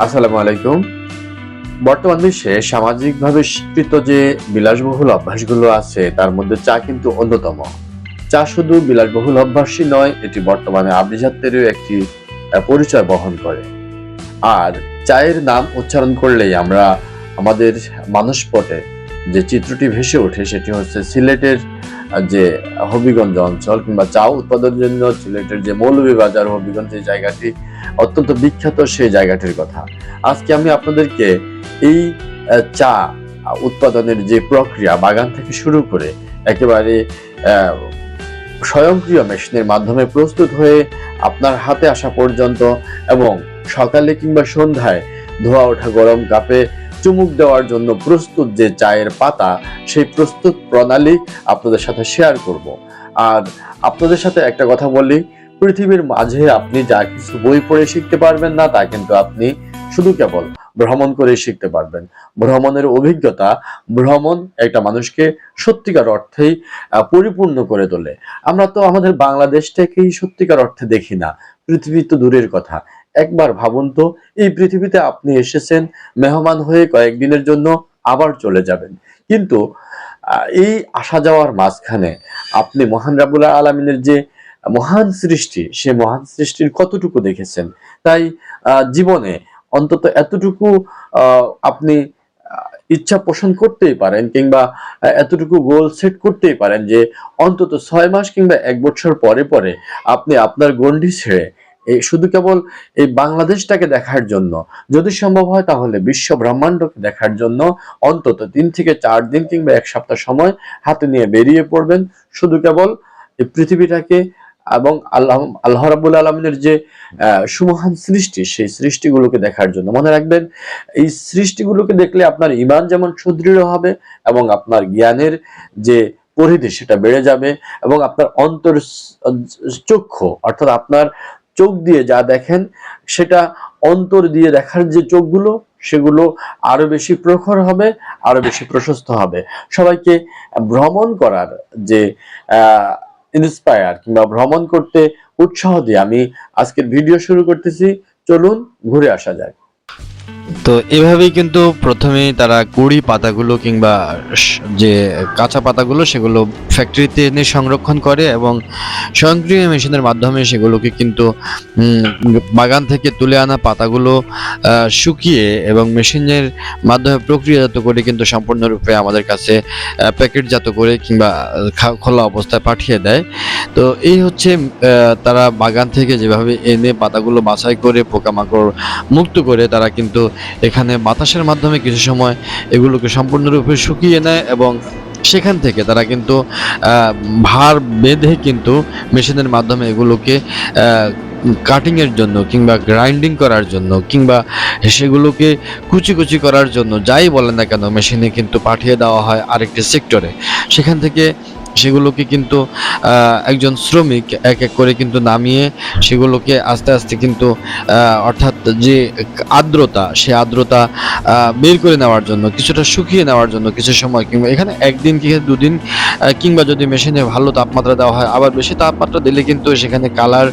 আসসালামু আলাইকুম। বর্তমান বিশ্বে সামাজিকভাবে স্বীকৃত যে বিলাসবহুল অভ্যাসগুলো আছে, তার মধ্যে চা কিন্তু অন্যতম। চা শুধু বিলাসবহুল অভ্যাসই নয়, এটি বর্তমানে আভিজাত্যেরও একটি পরিচয় বহন করে। আর চায়ের নাম উচ্চারণ করলেই আমরা আমাদের মানসপটে যে চিত্রটি ভেসে ওঠে, সেটি হচ্ছে সিলেটের যে হবিগঞ্জ অঞ্চল কিংবা চা উৎপাদনের জন্য সিলেটের যে মৌলভীবাজার, হবিগঞ্জ যে জায়গাটি, অত্যন্ত বিখ্যাত সেই জায়গাটির কথা। আজকে আমি আপনাদেরকে এই চা উৎপাদনের যে প্রক্রিয়া, বাগান থেকে শুরু করে একেবারে স্বয়ংক্রিয় মেশিনের মাধ্যমে প্রস্তুত হয়ে আপনার হাতে আসা পর্যন্ত এবং সকালে কিংবা সন্ধ্যায় ধোয়া ওঠা গরম কাপে চুমুক দেওয়ার জন্য প্রস্তুত যে চায়ের পাতা, সেই প্রস্তুত প্রণালী আপনাদের সাথে শেয়ার করব। আর আপনাদের সাথে একটা কথা বলি, পৃথিবীর মাঝে আপনি যা কিছু বই পড়ে শিখতে পারবেন না, তা কিন্তু আপনি শুধু কেবল ভ্রমণ করে শিখতে পারবেন। ভ্রমণের অভিজ্ঞতা, ভ্রমণ একটা মানুষকে সত্যিকার অর্থেই পরিপূর্ণ করে তোলে। আমরা তো আমাদের বাংলাদেশটাকেই সত্যিকার অর্থে দেখি না। পৃথিবী তো দূরের কথা। একবার ভাবুন তো, এই পৃথিবীতে আপনি এসেছেন, মেহমান হয়ে কয়েকদিনের জন্য আবার চলে যাবেন। কিন্তু এই আসা যাওয়ার মাঝখানে আপনি মহান রাবুল আলমিনের যে মহান সৃষ্টি, সে মহান সৃষ্টির কতটুকু দেখেছেন? তাই জীবনে অন্তত এতটুকু আপনি ইচ্ছা পোষণ করতেই পারেন কিংবা এতটুকু গোল সেট করতেই পারেন যে অন্তত ছয় মাস কিংবা এক বছর পরে পরে আপনি আপনার গণ্ডি ছেড়ে এই শুধু কেবল এই বাংলাদেশটাকে দেখার জন্য। যদি সম্ভব হয় তাহলে বিশ্ব ব্রহ্মাণ্ডকে দেখার জন্য অন্তত তিন থেকে চার দিন কিংবা এক সপ্তাহ সময় হাতে নিয়ে বেরিয়ে পড়বেন। শুধু কেবল এই পৃথিবীটাকে এবং আল্লাহ আল্লাহ রাবুল আলমিনের যে সুমহান সৃষ্টি, সেই সৃষ্টিগুলোকে দেখার জন্য। মনে রাখবেন, এই সৃষ্টিগুলোকে দেখলে আপনার ইমান যেমন সুদৃঢ় হবে এবং আপনার জ্ঞানের যে পরিধি সেটা বেড়ে যাবে এবং আপনার অন্তর চক্ষু অর্থাৎ আপনার চোখ দিয়ে যা দেখেন, সেটা অন্তর দিয়ে দেখার যে চোখগুলো, সেগুলো আরও বেশি প্রখর হবে, আরও বেশি প্রশস্ত হবে। সবাইকে ভ্রমণ করার যে ইন্সপায়ার কিংবা ভ্রমণ করতে উৎসাহ দিয়ে আমি আজকের ভিডিও শুরু করতেছি। চলুন ঘুরে আসা যাক। তো এভাবেই কিন্তু প্রথমেই তারা কুড়ি পাতাগুলো কিংবা যে কাঁচা পাতাগুলো সেগুলো ফ্যাক্টরিতে এনে সংরক্ষণ করে এবং স্বয়ংক্রিয় মেশিনের মাধ্যমে সেগুলোকে কিন্তু বাগান থেকে তুলে আনা পাতাগুলো শুকিয়ে এবং মেশিনের মাধ্যমে প্রক্রিয়াজাত করে কিন্তু সম্পূর্ণরূপে আমাদের কাছে প্যাকেটজাত করে কিংবা খোলা অবস্থায় পাঠিয়ে দেয়। তো এই হচ্ছে তারা বাগান থেকে যেভাবে এনে পাতাগুলো বাছাই করে পোকামাকড় মুক্ত করে তারা কিন্তু এখানে বাতাসের মাধ্যমে কিছু সময় এগুলোকে সম্পূর্ণরূপে শুকিয়ে নেয় এবং সেখান থেকে তারা কিন্তু ভার বেঁধে কিন্তু মেশিনের মাধ্যমে এগুলোকে কাটিংয়ের জন্য কিংবা গ্রাইন্ডিং করার জন্য কিংবা সেগুলোকে কুচি কুচি করার জন্য যাই বলেন না কেন মেশিনে কিন্তু পাঠিয়ে দেওয়া হয় আরেকটি সেক্টরে। সেখান থেকে সেগুলোকে কিন্তু একজন শ্রমিক এক এক করে কিন্তু নামিয়ে সেগুলোকে আস্তে আস্তে কিন্তু অর্থাৎ যে আর্দ্রতা, সে আর্দ্রতা বের করে নেওয়ার জন্য, কিছুটা শুকিয়ে নেওয়ার জন্য কিছু সময় কিংবা এখানে একদিন কি দুদিন কিংবা যদি মেশিনে ভালো তাপমাত্রা দেওয়া হয়, আবার বেশি তাপমাত্রা দিলে কিন্তু সেখানে কালার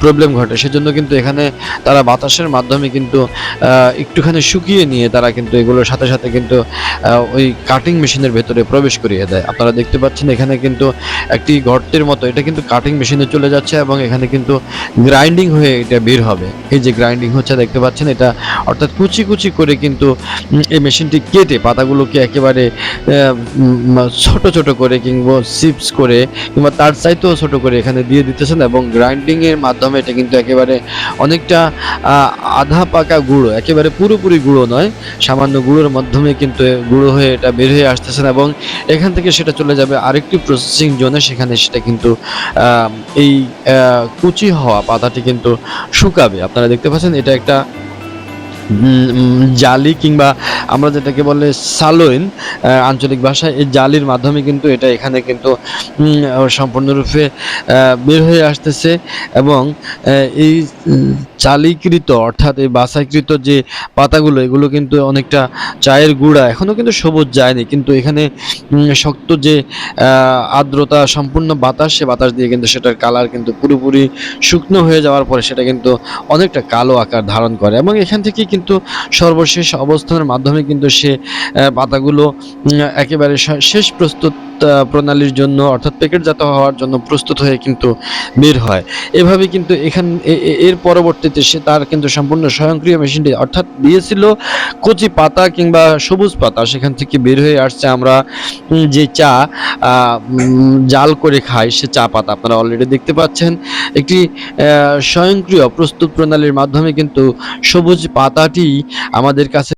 প্রবলেম ঘটে। সেজন্য কিন্তু এখানে তারা বাতাসের মাধ্যমে কিন্তু একটুখানি শুকিয়ে নিয়ে তারা কিন্তু এগুলোর সাথে সাথে কিন্তু ওই কাটিং মেশিনের ভেতরে প্রবেশ করিয়ে দেয়। আপনারা দেখতে পাচ্ছেন এখানে কিন্তু একটি গর্তের মতো, এটা কিন্তু কাটিং মেশিনে চলে যাচ্ছে এবং এখানে কিন্তু গ্রাইন্ডিং হয়ে এটা বের হবে। এই যে গ্রাইন্ডিং হচ্ছে দেখতে পাচ্ছেন এটা। অর্থাৎ কুচি কুচি করে কিন্তু এই মেশিনটি কেটে পাতাগুলোকে একেবারে ছোট ছোট করে কিংবা চিপস করে কিংবা তার চাইতেও ছোট করে এখানে দিয়ে দিতেছেন এবং গ্রাইন্ডিংয়ের মাধ্যমে এটা কিন্তু একেবারে অনেকটা আধা পাকা গুঁড়ো, একেবারে পুরোপুরি গুঁড়ো নয়, সামান্য গুঁড়োর মাধ্যমে কিন্তু গুঁড়ো হয়ে এটা বের হয়ে আসতেছেন এবং এখান থেকে সেটা চলে যাবে আরেকটি প্রসেসিং জোনে সেখানে সেটা কিন্তু এই কুচি হওয়া পাতাটি কিন্তু শুকাবে। আপনারা দেখতে পাচ্ছেন এটা একটা জালি কিংবা আমরা যেটাকে বলে সালোইন আঞ্চলিক ভাষায় এই জালির মাধ্যমে কিন্তু এটা এখানে কিন্তু সম্পূর্ণরূপে বের হয়ে আসতেছে এবং এই চালিকৃত অর্থাৎ এই বাছাইকৃত যে পাতাগুলো, এগুলো কিন্তু অনেকটা চায়ের গুঁড়া এখনও কিন্তু সবুজ যায়নি। কিন্তু এখানে শক্ত যে আর্দ্রতা, সম্পূর্ণ বাতাস, সে বাতাস দিয়ে কিন্তু সেটার কালার কিন্তু পুরোপুরি শুকনো হয়ে যাওয়ার পরে সেটা কিন্তু অনেকটা কালো আকার ধারণ করে। এবং এখান থেকে কিন্তু সর্বশেষ অবস্থানের মাধ্যমে কিন্তু সে পাতাগুলো একেবারে শেষ প্রস্তুত প্রণালীর জন্য অর্থাৎ প্যাকেটজাত হওয়ার জন্য প্রস্তুত হয়ে কিন্তু বের হয়। এভাবে কিন্তু এখান এর পরবর্তীতে সে তার কিন্তু সম্পূর্ণ স্বয়ংক্রিয় মেশিনটি, অর্থাৎ দিয়েছিল কচি পাতা কিংবা সবুজ পাতা, সেখান থেকে বের হয়ে আসছে আমরা যে চা জাল করে খাই সে চা পাতা। আপনারা অলরেডি দেখতে পাচ্ছেন, একটি স্বয়ংক্রিয় প্রস্তুত প্রণালীর মাধ্যমে কিন্তু সবুজ পাতাটি আমাদের কাছে